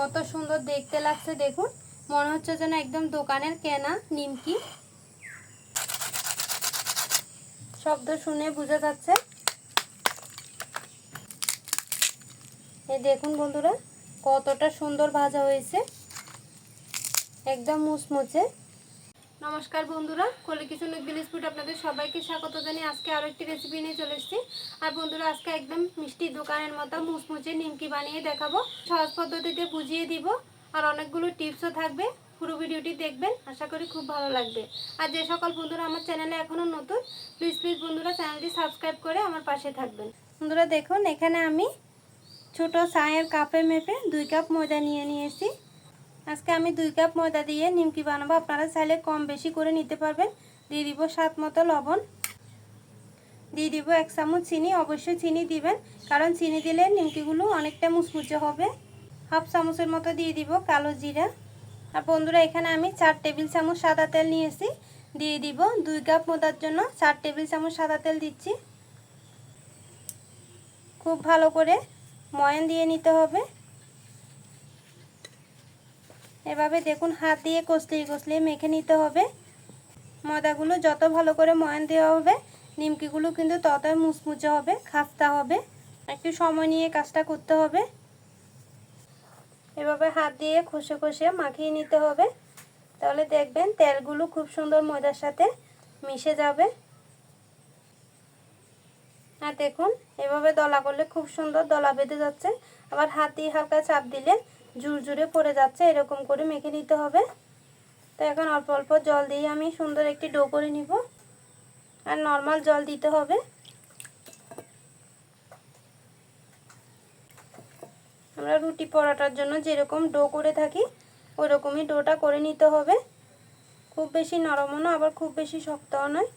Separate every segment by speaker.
Speaker 1: কত সুন্দর দেখতে লাগছে, দেখুন। মনে হচ্ছে যেন একদম দোকানের কেনা নিমকি। শব্দ শুনে বোঝা যাচ্ছে। এ দেখুন বন্ধুরা, কতটা সুন্দর ভাজা হয়েছে। একদম মুচমুচে। নমস্কার বন্ধুরা, কলি কিচেন ভিলেজ ফুড আপনাদের সবাইকে স্বাগত জানিয়ে আজকে আরও একটি রেসিপি নিয়ে চলে এসেছি। আর বন্ধুরা, আজকে একদম মিষ্টি দোকানের মতো মুচমুচে নিমকি বানিয়ে দেখাবো। সহজ পদ্ধতিতে বুঝিয়ে দিব, আর অনেকগুলো টিপসও থাকবে। পুরো ভিডিওটি দেখবেন, আশা করি খুব ভালো লাগবে। আর যে সকল বন্ধুরা আমার চ্যানেলে এখনও নতুন প্লিজ প্লিজ বন্ধুরা চ্যানেলটি সাবস্ক্রাইব করে আমার পাশে থাকবেন। বন্ধুরা, দেখুন, এখানে আমি ছোট চায়ের কাপে মেপে দুই কাপ ময়দা নিয়ে নিয়েছি। আজকে আমি দুই কাপ ময়দা দিয়ে নিমকি বানাবো। আপনারা চাইলে কম বেশি করে নিতে পারবেন। দিয়ে দিব স্বাদ মতো লবণ। দিয়ে দিব এক চামচ চিনি। অবশ্যই চিনি দিবেন, কারণ চিনি দিলে নিমকিগুলো অনেকটা মুচমুচে হবে। হাফ চামচের মতো দিয়ে দিব কালো জিরা। আর বন্ধুরা, এখানে আমি চার টেবিল চামচ সাদা তেল নিয়েছি। দিয়ে দিব দুই কাপ মোদার জন্য চার টেবিল চামচ সাদা তেল দিচ্ছি। খুব ভালো করে ময়ান দিয়ে নিতে হবে। এভাবে দেখুন, হাত দিয়ে কষলিয়ে কষলিয়ে মেখে নিতে হবে। ময়দাগুলো যত ভালো করে ময়ান দেওয়া হবে, নিমকিগুলো কিন্তু ততই মুচমুচে হবে, খাস্তা হবে। একটু সময় নিয়ে কাজটা করতে হবে। এভাবে হাত দিয়ে খসে খসে মাখিয়ে নিতে হবে। তাহলে দেখবেন তেলগুলো খুব সুন্দর ময়দার সাথে মিশে যাবে। আর দেখুন, এভাবে দলা করলে খুব সুন্দর দলা বেঁধে যাচ্ছে। আবার হাত দিয়ে হালকা চাপ দিলে জুর জুরে পড়ে যাচ্ছে, এরকম করে মেখে নিতে হবে। তো এখন অল্প অল্প জল দিয়ে আমি সুন্দর একটি ডো করে নিব। আর নর্মাল জল দিতে হবে। আমরা রুটি পরাটার জন্য যেরকম ডো করে থাকি ওই রকমই ডোটা করে নিতে হবে। খুব বেশি নরমও না, আবার খুব বেশি শক্তও নয়।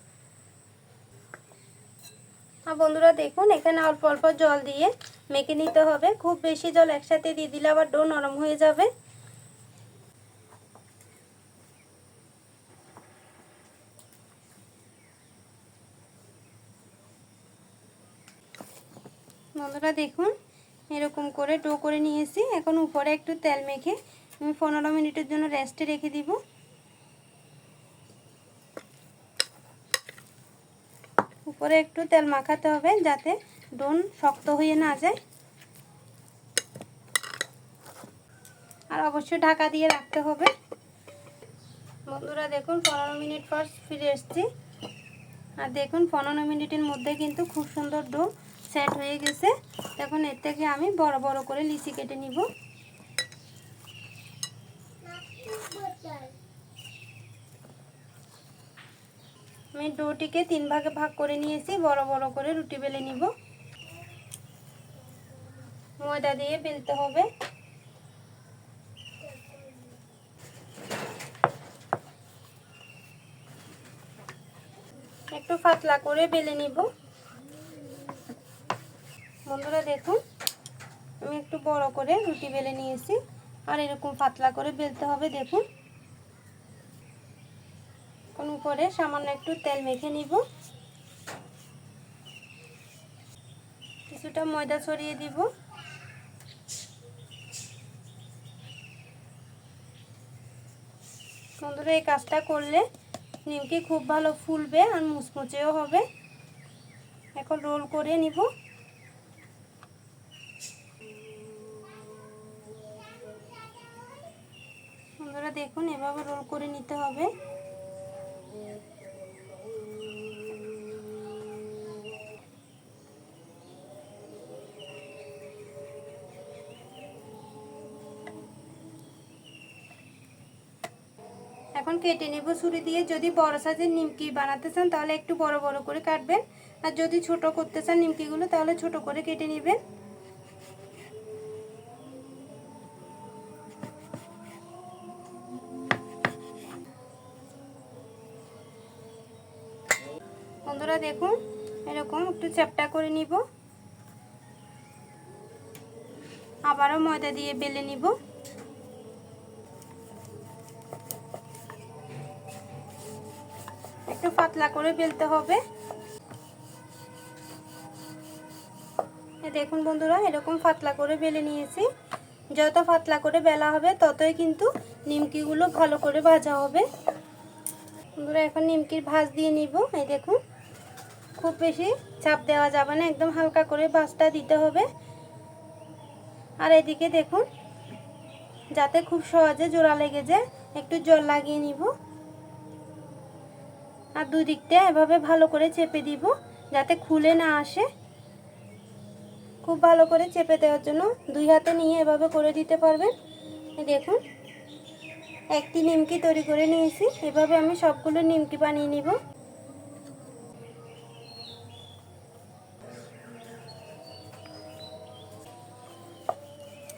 Speaker 1: আর বন্ধুরা দেখুন, এখানে অল্প অল্প জল দিয়ে মেখে নিতে হবে। খুব বেশি জল একসাথে দিয়ে দিলে আবার ডো নরম হয়ে যাবে। বন্ধুরা, দেখুন, এরকম করে ডো করে নিয়েছি। এখন উপরে একটু তেল মেখে আমি পনেরো মিনিটের জন্য রেস্টে রেখে দিব। উপরে একটু তেল মাখাতে হবে যাতে ডোন শক্ত হয়ে না যায়। আর অবশ্যই ঢাকা দিয়ে রাখতে হবে। বন্ধুরা দেখুন, পনেরো মিনিট পর ফিরে এসছি। আর দেখুন, পনেরো মিনিটের মধ্যে কিন্তু খুব সুন্দর ডো সেট হয়ে গেছে। এখন এর থেকে আমি বড় বড় করে লিচি কেটে নিব। আমি ডোটিকে তিন ভাগে ভাগ করে নিয়েছি। বড় বড় করে রুটি বেলে নিব। ময়দা দিয়ে বেলতে হবে। একটু পাতলা করে বেলে নিব। বন্ধুরা দেখুন, আমি একটু বড় করে রুটি বেলে নিয়েছি। আর এরকম পাতলা করে বেলতে হবে, দেখুন। কোন উপরে সামান্য একটু তেল মেখে নিব। কিছুটা ময়দা ছড়িয়ে দিব। বন্ধুরা এই কাজটা করলে নিমকি খুব ভালো ফুলবে আর মুচমুচেও হবে। এখন রোল করে নিব। বন্ধুরা দেখুন, এভাবে রোল করে নিতে হবে। এখন কেটে নেব ছুরি দিয়ে। যদি বড় সাইজের নিমকি বানাতে চান, তাহলে একটু বড় বড় করে কাটবেন। আর যদি ছোট করতে চান নিমকিগুলো, তাহলে ছোট করে কেটে নেবেন। বন্ধুরা দেখুন, এরকম একটু চ্যাপটা করে নিব। আবারও ময়দা দিয়ে বেলে নিব। পাতলা করে বেলতে হবে। দেখুন বন্ধুরা, এরকম পাতলা করে বেলে নিয়েছি। যত পাতলা করে বেলা হবে, ততই কিন্তু নিমকিগুলো ভালো করে ভাজা হবে। বন্ধুরা, এখন নিমকির ভাজ দিয়ে নিব। এই দেখুন, খুব বেশি চাপ দেওয়া যাবে না, একদম হালকা করে ভাজটা দিতে হবে। আর এদিকে দেখুন, যাতে খুব সহজে জোড়া লেগে যায়, একটু জল লাগিয়ে নিব। আর দুই দিকটা এভাবে ভালো করে চেপে দিব, যাতে খুলে না আসে। খুব ভালো করে চেপে দেওয়ার জন্য দুই হাতে নিয়ে এভাবে করে দিতে পারবেন। দেখুন, একটি নিমকি তৈরি করে নিয়েছি। এভাবে আমি সবগুলো নিমকি বানিয়ে নিব।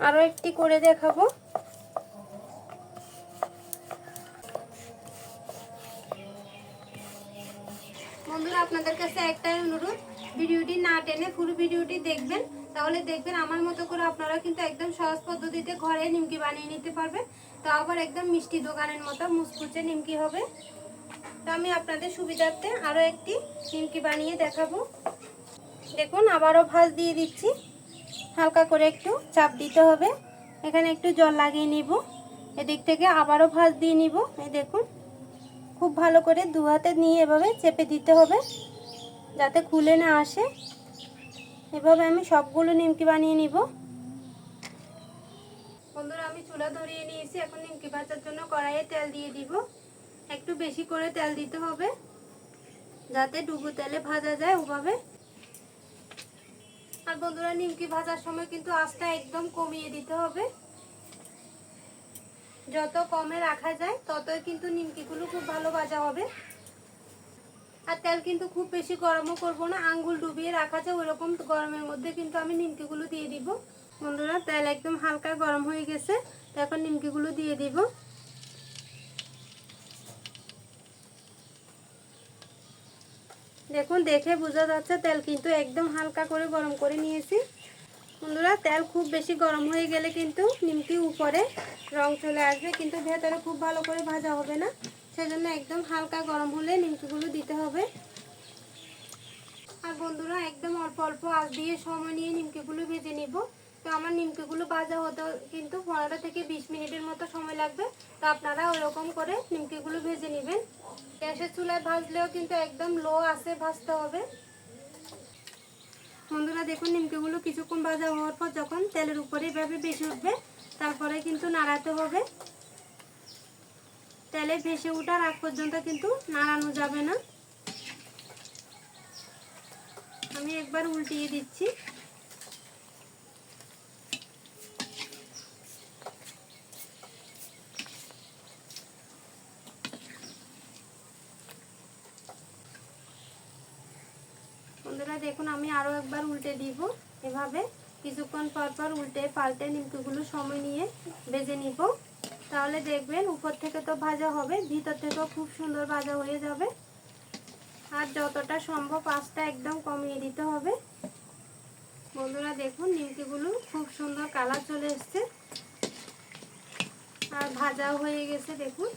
Speaker 1: আরও একটি করে দেখাবো। আপনাদের কাছে একটাই অনুরোধ, ভিডিওটি না টেনে পুরো ভিডিওটি দেখবেন, তাহলে দেখবেন আমার মতো করে আপনারা কিন্তু একদম সহজ পদ্ধতিতে ঘরে নিমকি বানিয়ে নিতে পারবেন। তো আবার একদম মিষ্টি দোকানের মতো মুচকুচে নিমকি হবে। তো আমি আপনাদের সুবিধার্থে আরও একটি নিমকি বানিয়ে দেখাবো। দেখুন, আবারও ভাজ দিয়ে দিচ্ছি। হালকা করে একটু চাপ দিতে হবে। এখানে একটু জল লাগিয়ে নিব। এদিক থেকে আবারও ভাজ দিয়ে নিব। এই দেখুন খুব ভালো করে দু হাতে নিয়ে এভাবে চেপে দিতে হবে, যাতে খুলে না আসে। এভাবে আমি সবগুলো নিমকি বানিয়ে নিব। বন্ধুরা, আমি চুলা ধরিয়ে নিয়েছি। এখন নিমকি ভাজার জন্য কড়াইয়ে তেল দিয়ে দিব। একটু বেশি করে তেল দিতে হবে, যাতে ডুবো তেলে ভাজা যায় ওভাবে। আর বন্ধুরা, নিমকি ভাজার সময় কিন্তু আঁচটা একদম কমিয়ে দিতে হবে। যত কমে রাখা যায়, ততই কিন্তু নিমকিগুলো খুব ভালো ভাজা হবে। আর তেল কিন্তু খুব বেশি গরমও করব না, আঙ্গুল ডুবিয়ে রাখা যায়, ওইরকম গরমের মধ্যে কিন্তু আমি নিমকিগুলো দিয়ে দিব। বন্ধুরা, তেল একদম হালকা গরম হয়ে গেছে এখন নিমকিগুলো দিয়ে দিব। দেখুন, দেখে বোঝা যাচ্ছে তেল কিন্তু একদম হালকা করে গরম করে নিয়েছি। বন্ধুরা, তেল খুব বেশি গরম হয়ে গেলে কিন্তু নিমকি উপরে রং চলে আসবে, কিন্তু ভেতরে খুব ভালো করে ভাজা হবে না। সেজন্য একদম হালকা গরম হলে নিমকিগুলো দিতে হবে। আর বন্ধুরা, একদম অল্প অল্প আগ দিয়ে সময় নিয়ে নিমকিগুলো ভেজে নিব। তো আমার নিমকিগুলো ভাজা হতে কিন্তু পনেরো থেকে বিশ মিনিটের মতো সময় লাগবে। তো আপনারা ওরকম করে নিমকিগুলো ভেজে নেবেন। গ্যাসের চুলায় ভাজলেও কিন্তু একদম লো আছে ভাজতে হবে। বন্ধুরা দেখুন, নিমকিগুলো কিছুক্ষণ ভাজা হওয়ার পর যখন তেলের উপরে এভাবে বেশি উঠবে, তারপরে কিন্তু নাড়াতে হবে। তেলে ভেসে ওঠার আগ পর্যন্ত কিন্তু নাড়ানো যাবে না। আমি একবার উল্টিয়ে দিচ্ছি বন্ধুরা দেখুন, আমি আরও একবার উল্টে দিব। এভাবে কিছুক্ষণ পর পর উল্টে পাল্টে নিমকিগুলো সময় নিয়ে ভেজে নিব। তাহলে দেখবেন, উপর থেকে তো ভাজা হবে, ভিতর থেকেও খুব সুন্দর ভাজা হয়ে যাবে। আর যতটা সম্ভব আঁচটা একদম কমিয়ে দিতে হবে। বন্ধুরা, দেখুন, নিমকিগুলো খুব সুন্দর কালার চলে এসছে। আর ভাজাও হয়ে গেছে, দেখুন।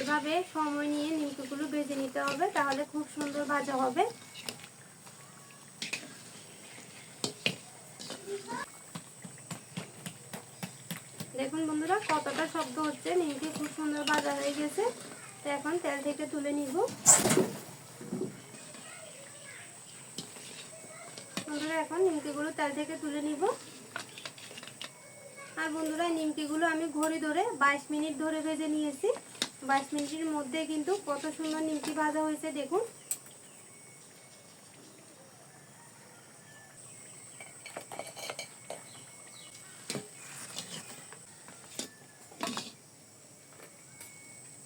Speaker 1: এভাবে সময় নিয়ে নিমকিগুলো ভেজে নিতে হবে, তাহলে খুব সুন্দর ভাজা হবে। দেখুন বন্ধুরা, কতটা শব্দ হচ্ছে, নিমকি খুব সুন্দর ভাজা হয়ে গেছে। তো এখন তেল থেকে তুলে নিব। বন্ধুরা, এখন নিমকিগুলো তেল থেকে তুলে নিব। আর বন্ধুরা, নিমকিগুলো আমি ঘড়ি ধরে বাইশ মিনিট ধরে ভেজে নিয়েছি। বাইশ মিনিটের মধ্যে কিন্তু কত সুন্দর নিমকি ভাজা হয়েছে, দেখুন।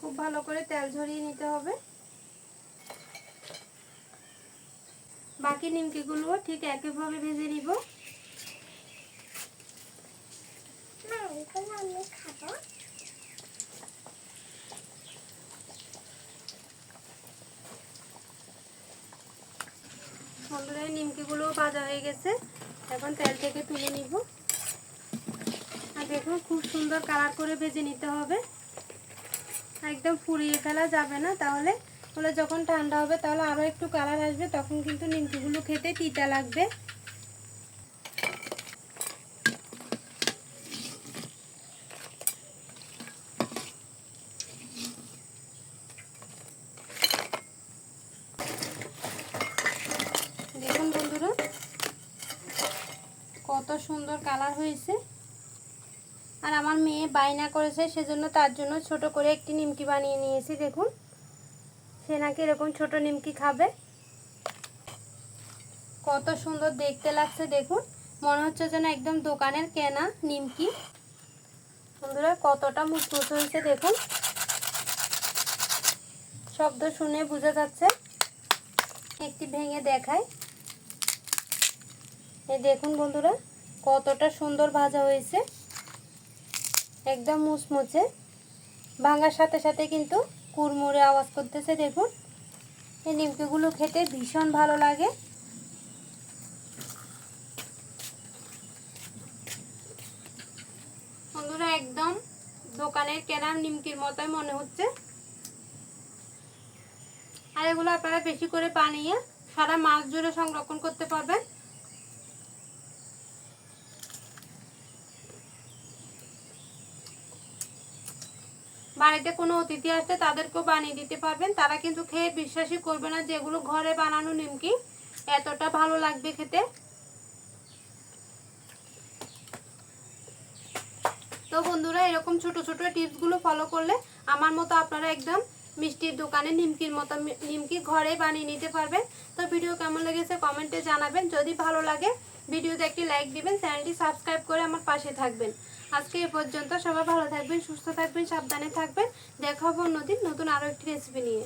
Speaker 1: খুব ভালো করে তেল ঝরিয়ে নিতে হবে। বাকি নিমকিগুলো ঠিক একইভাবে ভেজে নিব।
Speaker 2: খাব।
Speaker 1: বন্ধুরা এই নিমকিগুলো ভাজা হয়ে গেছে। এখন তেল থেকে তুলে নিব। আর দেখুন, খুব সুন্দর কালার করে ভেজে নিতে হবে। একদম ফুরিয়ে ফেলা যাবে না, তাহলে হলে যখন ঠান্ডা হবে, তাহলে আরও একটু কালার আসবে, তখন কিন্তু নিমকিগুলো খেতে তিতা লাগবে। সুন্দর কালার হয়েছে। আর আমার মেয়ে বাইনা করেছে, সেজন্য তার জন্য ছোট করে একটি নিমকি বানিয়ে নিয়েছি, দেখুন। সে নাকি এরকম ছোট নিমকি খাবে। কত সুন্দর দেখতে লাগছে, দেখুন। মনে হচ্ছে যেন একদম দোকানের কেনা নিমকি। বন্ধুরা, কতটা মুচমুচ হয়েছে, দেখুন। শব্দ শুনে বোঝা যাচ্ছে, একটি ভেঙে দেখায়। এই দেখুন, বন্ধুরা। কতটা সুন্দর ভাজা হয়েছে। একদম মুচমুচে। ভাঙার সাথে সাথে কিন্তু কুড়মুড়ে আওয়াজ করতেছে, দেখুন। এই নিমকিগুলো খেতে ভীষণ ভালো লাগে। বন্ধুরা, একদম দোকানের কেনার নিমকির মতোই মনে হচ্ছে। আর এগুলো আপনারা বেশি করে বানিয়ে সারা মাস জুড়ে সংরক্ষণ করতে পারবেন। বাড়িতে কোনো অতিথি আসলে তাদেরকেও বানিয়ে দিতে পারবেন। তারা কিন্তু খেয়ে বিশ্বাসই করবে না যেগুলো ঘরে বানানো নিমকি। এতটা ভালো লাগবে খেতে। তো বন্ধুরা, এরকম ছোট ছোট টিপসগুলো ফলো করলে আমার মতো আপনারা একদম মিষ্টির দোকানে নিমকির মতো নিমকি ঘরে বানিয়ে নিতে পারবেন। তো ভিডিও কেমন লেগেছে কমেন্টে জানাবেন। যদি ভালো লাগে, ভিডিওতে একটি লাইক দিবেন, চ্যানেলটি সাবস্ক্রাইব করে আমার পাশে থাকবেন। আজকে এ পর্যন্ত সবাই ভালো থাকবেন, সুস্থ থাকবেন, সাবধানে থাকবেন। দেখা হব অন্যদিন নতুন আরও একটি রেসিপি নিয়ে।